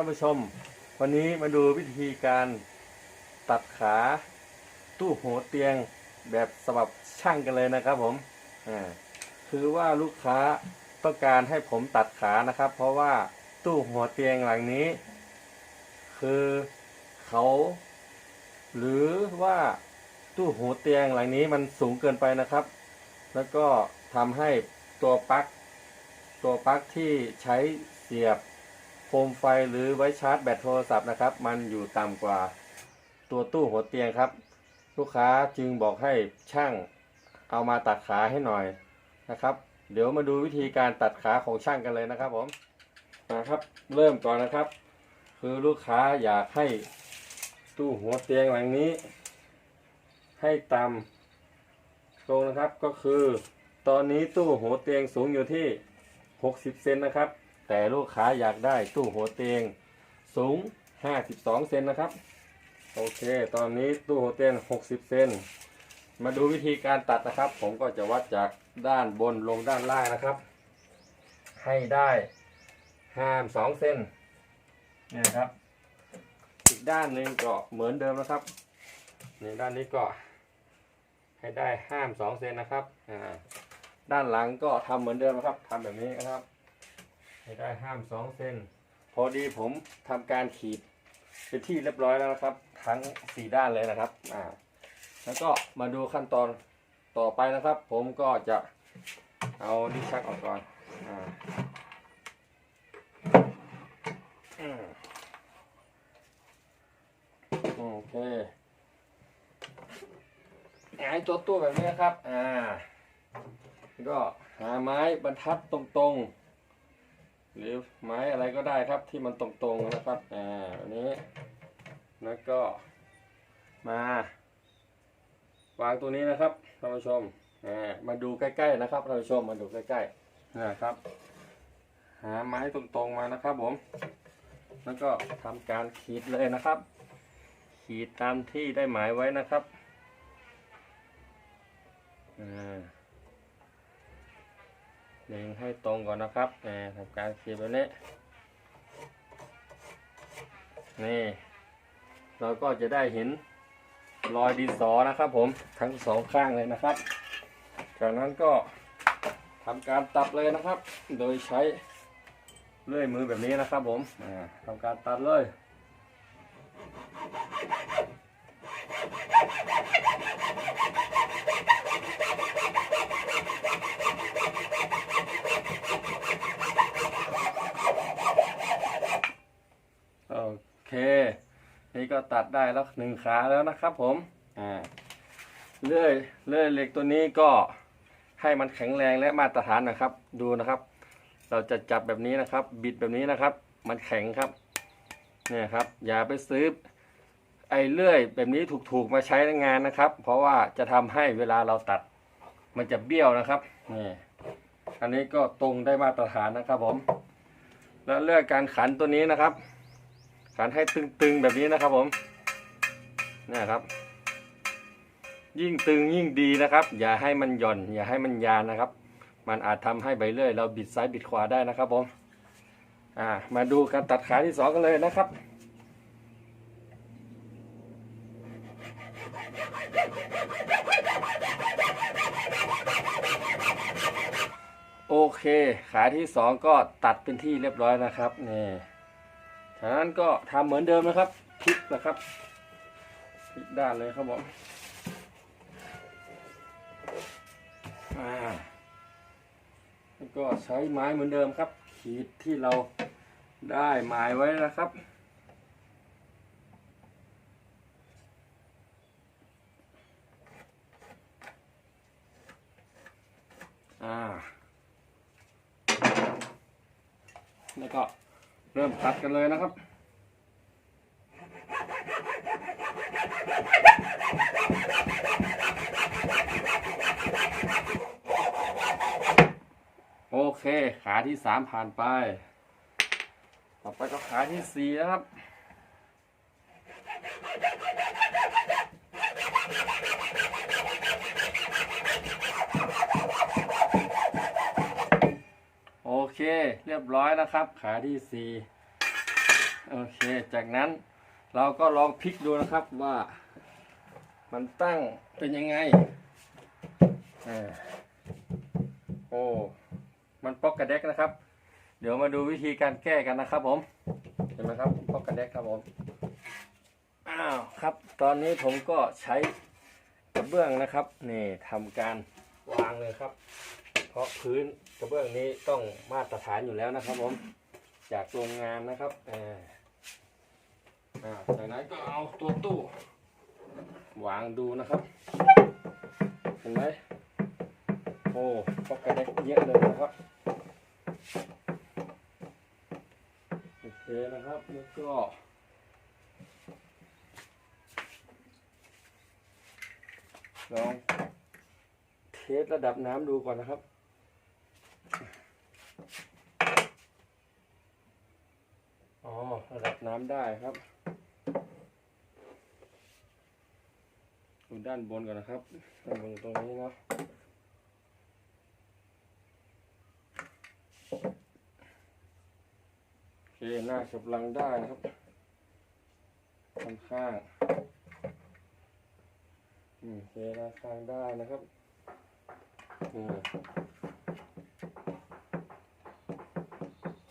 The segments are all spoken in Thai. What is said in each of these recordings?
ท่านผู้ชม วันนี้มาดูวิธีการตัดขาตู้หัวเตียงแบบสำหรับช่างกันเลยนะครับผมอ่าคือว่าลูกค้าต้องการให้ผมตัดขานะครับ เพราะว่าตู้หัวเตียงหลังนี้ คือเขา หรือว่าตู้หัวเตียงหลังนี้มันสูงเกินไปนะครับ แล้วก็ทำให้ตัวปลั๊กตัวปลั๊กที่ใช้เสียบ โคมไฟหรือไว้ชาร์จแบตโทรศัพท์นะครับ มันอยู่ต่ำกว่าตัวตู้หัวเตียงครับ ลูกค้าจึงบอกให้ช่างเอามาตัดขาให้หน่อยนะครับ เดี๋ยวมาดูวิธีการตัดขาของช่างกันเลยนะครับผมนะครับเริ่มก่อนนะครับ คือลูกค้าอยากให้ตู้หัวเตียงหลังนี้ ให้ต่ำตรงนะครับก็คือ ตอนนี้ตู้หัวเตียงสูงอยู่ที่ 60 เซนนะครับ แต่ลูกค้าอยากได้ตู้หัวเตียงสูง 52 เซนนะครับ โอเค ตอนนี้ตู้หัวเตียง 60 เซน มาดูวิธีการตัดนะครับ ผมก็จะวัดจากด้านบนลงด้านล่างนะครับ ให้ได้ห้าม2เซนนี่นะครับ อีกด้านหนึ่งก็เหมือนเดิมนะครับนี่ด้านนี้ก็ให้ได้ห้าม2เซนนะครับ อ่า ด้านหลังก็ทำเหมือนเดิมนะครับทำแบบนี้นะครับ ให้ได้ห้ามสองเซนพอดีผมทำการขีดเป็นที่เรียบร้อยแล้วนะครับ ทั้งสี่ด้านเลยนะครับอ่าแล้วก็มาดูขั้นตอนต่อไปนะครับ ผมก็จะเอาดิชักออกก่อนอ่าอืมโอเคหงายตัวตัวแบบนี้นะครับ อ่า ก็หาไม้บรรทัดตรงๆ หรือไม้อะไรก็ได้ครับที่มันตรงๆนะครับอ่าแบบนี้แล้วก็มาวางตัวนี้นะครับท่านผู้ชมอ่ามาดูใกล้ๆนะครับท่านผู้ชมมาดูใกล้ๆนะครับ หาไม้ตรงๆมานะครับผม แล้วก็ทำการขีดเลยนะครับ ขีดตามที่ได้หมายไว้นะครับอ่า เล็งให้ตรงก่อนนะครับนี่ทำการขีดแบบนี้นี่เราก็จะได้เห็นรอยดินสอนะครับผมทั้งสองข้างเลยนะครับ จากนั้นก็ทำการตัดเลยนะครับ โดยใช้เลื่อยมือแบบนี้นะครับผมอ่าทำการตัดเลย โอเค นี่ ก็ตัดได้แล้วหนึ่งขาแล้วนะครับผมอ่าเลื่อยเลื่อยเหล็กตัวนี้ก็ให้มันแข็งแรงและมาตรฐานนะครับ ดูนะครับ เราจะจับแบบนี้นะครับ บิดแบบนี้นะครับ มันแข็งครับเนี่ยครับ อย่าไปซื้อไอ้เลื่อยแบบนี้ถูกๆมาใช้ในงานนะครับ เพราะว่าจะทำให้เวลาเราตัด มันจะเบี้ยวนะครับนี่อันนี้ก็ตรงได้มาตรฐานนะครับผม แล้วเลือกการขันตัวนี้นะครับ ขันให้ตึงๆแบบนี้นะครับผมนี่ครับ ยิ่งตึงยิ่งดีนะครับ อย่าให้มันหย่อน อย่าให้มันยานนะครับ มันอาจทำให้ใบเลื่อย เราบิดซ้ายบิดขวาได้นะครับผมอ่ามาดูการตัดขาที่สองกันเลยนะครับโอเค ขาที่สองก็ตัดเป็นที่เรียบร้อยนะครับนี่ จากนั้นก็ทำเหมือนเดิมนะครับพลิกนะครับพลิกด้านเลยครับผมอ่าแล้วก็ใช้ไม้เหมือนเดิมครับ ขีดที่เราได้หมายไว้นะครับอ่าแล้วก็ เริ่มตัดกันเลยนะครับโอเค ขาที่สามผ่านไป ต่อไปก็ขาที่สี่นะครับโอ เคเรียบร้อยนะครับ ขาที่สี่โอเค จากนั้นเราก็ลองพลิกดูนะครับว่า มันตั้งเป็นยังไงอโอ้มันปอกกระเด็กนะครับ เดี๋ยวมาดูวิธีการแก้กันนะครับ ผมเห็นไหมครับปอกกระเด็กครับผมอ้าวครับ ตอนนี้ผมก็ใช้กระเบื้องนะครับนี่ทำการวางเลยครับ ราะพื้นกระเบื้องนี้ต้องมาตรฐานอยู่แล้วนะครับผมจากโรงงานนะครับเอออ่าจากนั้นก็เอาตัวตู้วางดูนะครับ เห็นไหมโอ้ปอกกระเด็กเยอะเลยนะครับโอเคนะครับแล้วก็ลองเทสระดับน้ำดูก่อนนะครับ อ๋อ ระดับน้ำได้ครับดูด้านบนก่อนนะครับด้านบนตรงนี้เนาะโอเคหน้ากำลังได้นะครับค่อนข้างโอเคหน้าข้างได้นะครับ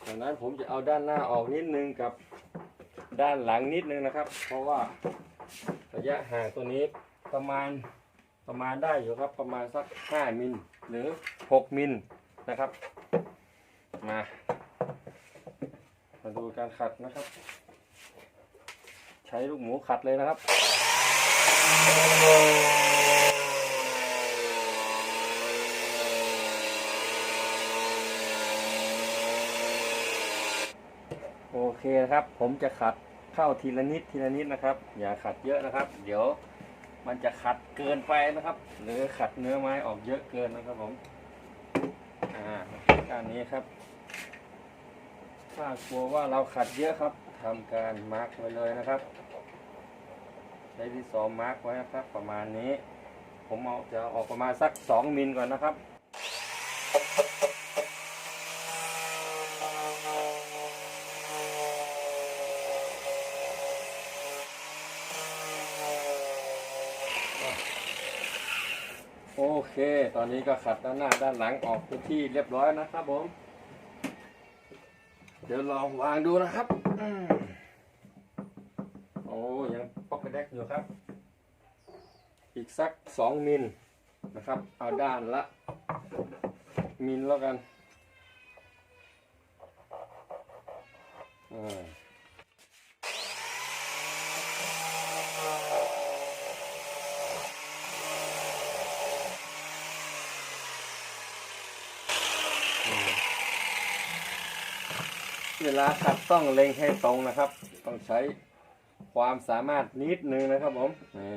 จากนั้นผมจะเอาด้านหน้าออกนิดนึงกับ ด้านหลังนิดนึงนะครับ เพราะว่าระยะห่างตัวนี้ประมาณประมาณได้อยู่ครับประมาณสัก 5 มิลหรือ 6 มิลนะครับ มามาดูการขัดนะครับ ใช้ลูกหมูขัดเลยนะครับโอเคนะครับ ผมจะขัด เข้าทีละนิดทีละนิดนะครับ อย่าขัดเยอะนะครับ เดี๋ยวมันจะขัดเกินไปนะครับ หรือขัดเนื้อไม้ออกเยอะเกินนะครับผมอ่าด้านนี้ครับ ถ้ากลัวว่าเราขัดเยอะครับทำการมาร์กไว้เลยนะครับใช้ที่ซอมมาร์กไว้นะครับ ประมาณนี้ ผมเอาจะอออกประมาณสัก 2มิลก่อนนะครับ โอเค ตอนนี้ก็ขัดด้านหน้าด้านหลังออกพื้นที่เรียบร้อยนะครับผม เดี๋ยวลองวางดูนะครับ โอ้ยังป๊อกกระแดกอยู่ครับ อีกสักสองมิลนะครับ เอาด้านละ มิลแล้วกัน อ่า ลาขัดต้องเล็งให้ตรงนะครับ ต้องใช้ความสามารถนิดนึงนะครับผมนี่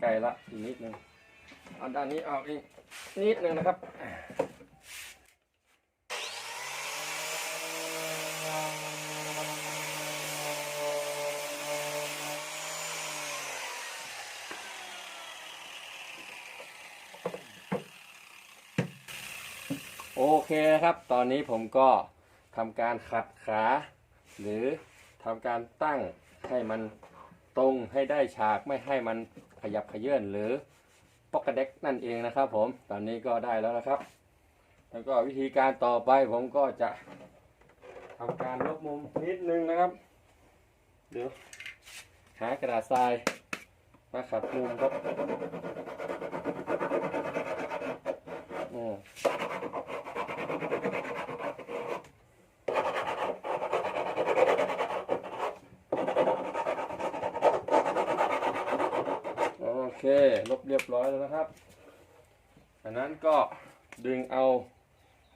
ใกล้ละอีกนิดนึงเอาด้านนี้ออกอีกนิดนึงนะครับโอเคนะครับ ตอนนี้ผมก็ ทำการขัดขา หรือทำการตั้งให้มันตรงให้ได้ฉากไม่ให้มันขยับขยื่นหรือปอกกระเด็กนั่นเองนะครับผมตอนนี้ก็ได้แล้วนะครับ แล้วก็วิธีการต่อไปผมก็จะทำการลบมุมนิดนึงนะครับ เดี๋ยวหากระดาษทรายมาขัดมุมครับอืม โอเค ลบเรียบร้อยแล้วนะครับอันนั้นก็ดึงเอา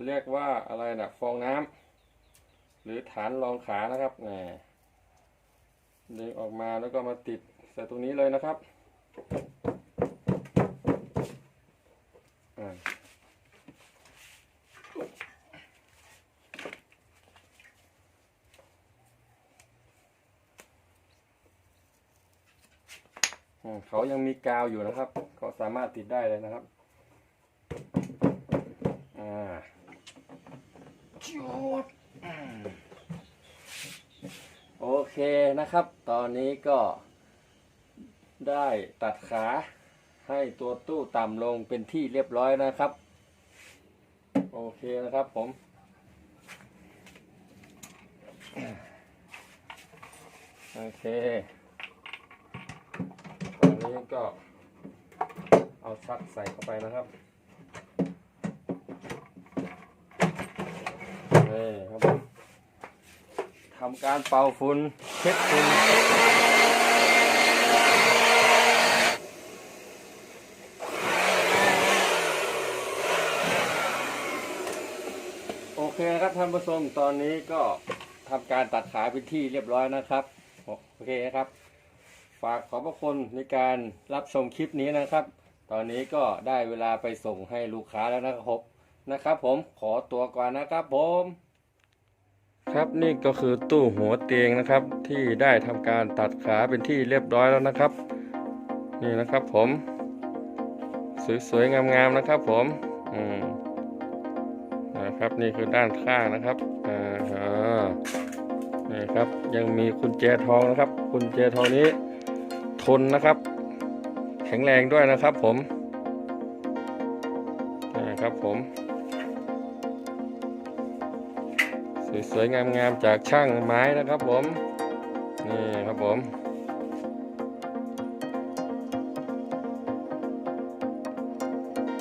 เรียกว่าอะไรนะฟองน้ำหรือฐานรองขานะครับแหมดึงออกมาแล้วก็มาติดใส่ตรงนี้เลยนะครับอ่า เขายังมีกาวอยู่นะครับ ก็สามารถติดได้เลยนะครับอ่าจุดอืมโอเคนะครับ ตอนนี้ก็ได้ตัดขาให้ตัวตู้ต่ำลงเป็นที่เรียบร้อยนะครับ โอเคนะครับผม โอเคตอ นี้ก็เอาชักใส่เข้าไปนะครับนี่ครับทำการเป่าฝุ่นเช็ดฝุ่นโอเคนะครับท่านผู้ชมตอนนี้ก็ทำการตัดขาเป็นที่เรียบร้อยนะครับ โอเคนะครับ ฝากขอบพระคุณในการรับชมคลิปนี้นะครับ ตอนนี้ก็ได้เวลาไปส่งให้ลูกค้าแล้วนะครับนะครับ ผมขอตัวก่อนนะครับผม ครับนี่ก็คือตู้หัวเตียงนะครับ ที่ได้ทำการตัดขาเป็นที่เรียบร้อยแล้วนะครับ นี่นะครับผม สวยๆงามๆนะครับ ผมอืมนะครับนี่คือด้านข้างนะครับอ่าฮะนี่ครับยังมีกุญแจทองนะครับกุญแจทองนี้ ทนนะครับ แข็งแรงด้วยนะครับผมนี่ครับผม สวยๆงามๆจากช่างไม้นะครับผม นี่ครับผม